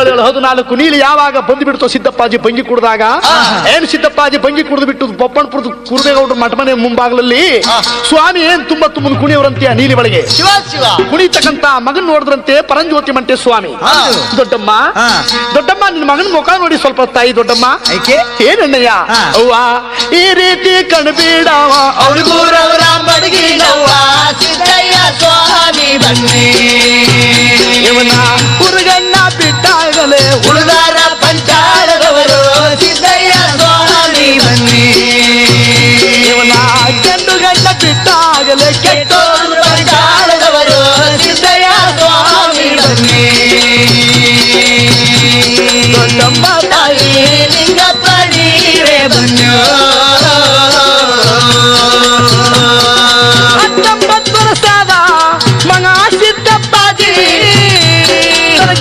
ಏಳು ಹೌದು ನಾಲ್ಕು ನೀಲಿ ಯಾವಾಗ ಬಂದು ಬಿಡ್ತೋ ಸಿದ್ದಪ್ಪಾಜಿ ಬಂಗಿ ಕುಡ್ದಾಗ? ಏನ್ ಸಿದ್ದಪ್ಪಾಜಿ ಬಂಗಿ ಕುಡಿದು ಬಿಟ್ಟು ಬೊಪ್ಪಣ್ಪುರದ ಕುರುಬೇಗೌಡ್ರ ಮಠಮನೆ ಮುಂಭಾಗದಲ್ಲಿ ಸ್ವಾಮಿ ಏನ್ ತುಂಬಾ ತುಂಬ ಕುಣಿಯವರಂತೆ ಆ ನೀಲಿ ಒಳಗೆ? ಕುಣಿತಕ್ಕಂತ ಮಗನ್ ನೋಡಿದ್ರಂತೆ ಪರಂಜ್ಯೋತಿ ಮಂಟೆ ಸ್ವಾಮಿ. ದೊಡ್ಡಮ್ಮ. ದೊಡ್ಡಮ್ಮ ನಿನ್ ಮಗನ ಮುಖ ನೋಡಿ ಸ್ವಲ್ಪ ತಾಯಿ ದೊಡ್ಡಮ್ಮ. ಏನಣ್ಣಯ್ಯ. ಅವ್ವ ಈ ರೀತಿ ಕಣ್ಬೇಡವ ಅವ್ರಿಗೂರವರ ಬಿಟ್ಟಾಗಲೇ ಕೆಟ್ಟ ಕೆಟ್ಟೋರು ಪಂಚಾಳದವರು ಸಿದ್ದಯ್ಯ ಸ್ವಾಮಿ ಬನ್ನಿ ದೊಡ್ಡಮ್ಮ ತಾಯಿ ಲಿಂಗಪ್ಪ ನೀವೇ ಬನ್ನಿ ಹತ್ತೊಂಬತ್ತು ವರ್ಷದ ಮಗ ಸಿದ್ದಪ್ಪಾಜಿ ತನ್ನ